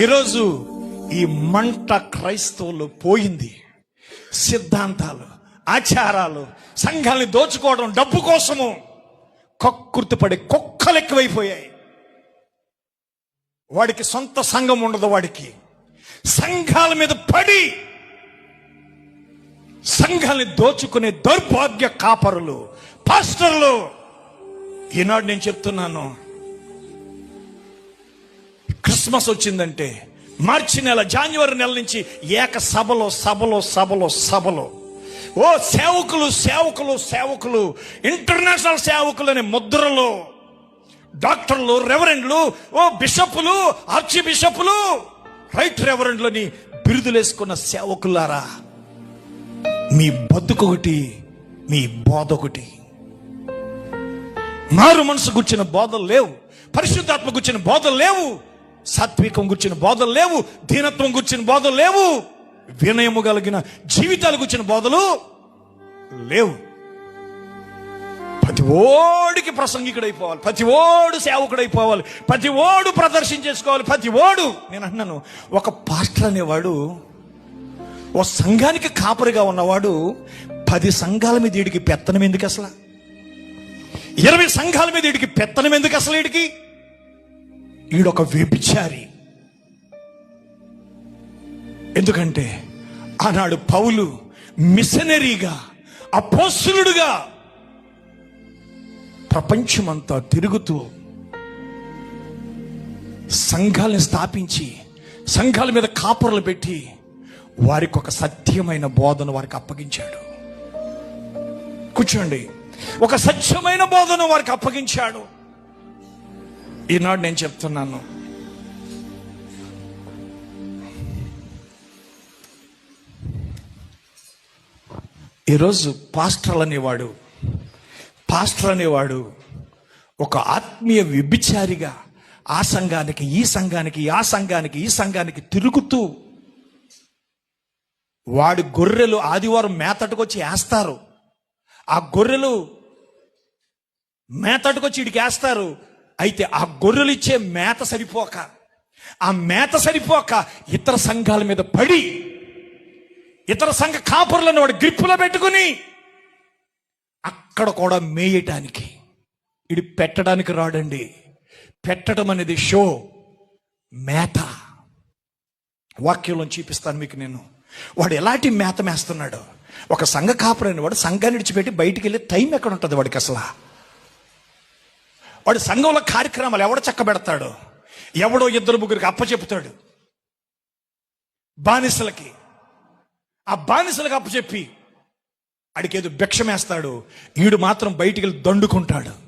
ఈరోజు ఈ మంట క్రైస్తవులు పోయింది. సిద్ధాంతాలు ఆచారాలు సంఘాలని దోచుకోవడం డబ్బు కోసము కక్కుర్తిపడే కుక్కలు ఎక్కువైపోయాయి. వాడికి సొంత సంఘం ఉండదు వాడికి. సంఘాల మీద పడి సంఘాన్ని దోచుకునే దౌర్భాగ్య కాపరులు పాస్టర్లు. ఈనాడు నేను చెప్తున్నాను క్రిస్మస్ వచ్చిందంటే మార్చి నెల జాన్యువరి నెల నుంచి ఏక సభలో సభలో సభలో సభలో. ఓ సేవకులు సేవకులు సేవకులు ఇంటర్నేషనల్ సేవకులు అనే ముద్రలో డాక్టర్లు రెవరెండ్లు ఓ బిషప్లు ఆర్చి బిషపులు రైట్ రెవరెండ్లని బిరుదులేసుకున్న సేవకులారా. మీ బతుకొకటి మీ బోధ ఒకటి మారు మనసు గుర్చిన బోధలు లేవు పరిశుద్ధాత్మ గుర్చిన బోధలు లేవు సాత్వికం గుర్చిన బోధలు లేవు దీనత్వం గుర్చిన బోధలు లేవు వినయము కలిగిన జీవితాలు గుర్చిన బోధలు లేవు. ప్రతి ఓడికి ప్రసంగికుడైపోవాలి ప్రతి ఓడు సేవకుడైపోవాలి ప్రతి ఓడు ప్రదర్శన చేసుకోవాలి ప్రతి ఓడు నేను అన్నాను ఒక పాస్టర్ అనేవాడు ఓ సంఘానికి కాపరిగా ఉన్నవాడు పది సంఘాల మీద వీడికి పెత్తనం ఎందుకు అసలు? ఇరవై సంఘాల మీద వీడికి పెత్తనం ఎందుకు అసలు వీడికి? ఈడొక వ్యభిచారి. ఎందుకంటే ఆనాడు పౌలు మిషనరీగా అపోసులుడుగా ప్రపంచమంతా తిరుగుతూ సంఘాలను స్థాపించి సంఘాల మీద కాపురలు పెట్టి వారికి ఒక సత్యమైన బోధన వారికి అప్పగించాడు. కూర్చోండి. ఒక సత్యమైన బోధన వారికి అప్పగించాడు. ఈనాడు నేను చెప్తున్నాను. ఈరోజు పాస్టర్లు అనేవాడు పాస్టర్ అనేవాడు ఒక ఆత్మీయ వ్యభిచారిగా ఆ సంఘానికి ఈ సంఘానికి ఆ సంఘానికి ఈ సంఘానికి తిరుగుతూ వాడి గొర్రెలు ఆదివారం మేతటకొచ్చి వేస్తారు. ఆ గొర్రెలు మేతటకొచ్చి ఇడికి వేస్తారు. అయితే ఆ గొర్రెలు ఇచ్చే మేత సరిపోక ఆ మేత సరిపోక ఇతర సంఘాల మీద పడి ఇతర సంఘ కాపురులను వాడు గ్రిప్పులో పెట్టుకుని అక్కడ కూడా మేయటానికి ఇది పెట్టడానికి రాడండి. పెట్టడం అనేది షో మేత. వాక్యంలో చూపిస్తాను మీకు నేను. వాడు ఎలాంటి మేత మేస్తున్నాడు? ఒక సంఘ కాపురైన వాడు సంఘాన్ని విడిచిపెట్టి బయటికి వెళ్ళే టైం ఎక్కడ ఉంటుంది వాడికి అసలు? వాడు సంఘంలో కార్యక్రమాలు ఎవడో చక్కబెడతాడు? ఎవడో ఇద్దరు ముగ్గురికి అప్పచెపుతాడు. బానిసలకి. ఆ బానిసలకు అప్పచెప్పి అడికేదో భిక్షమేస్తాడు. ఈడు మాత్రం బయటికి వెళ్ళి దండుకుంటాడు.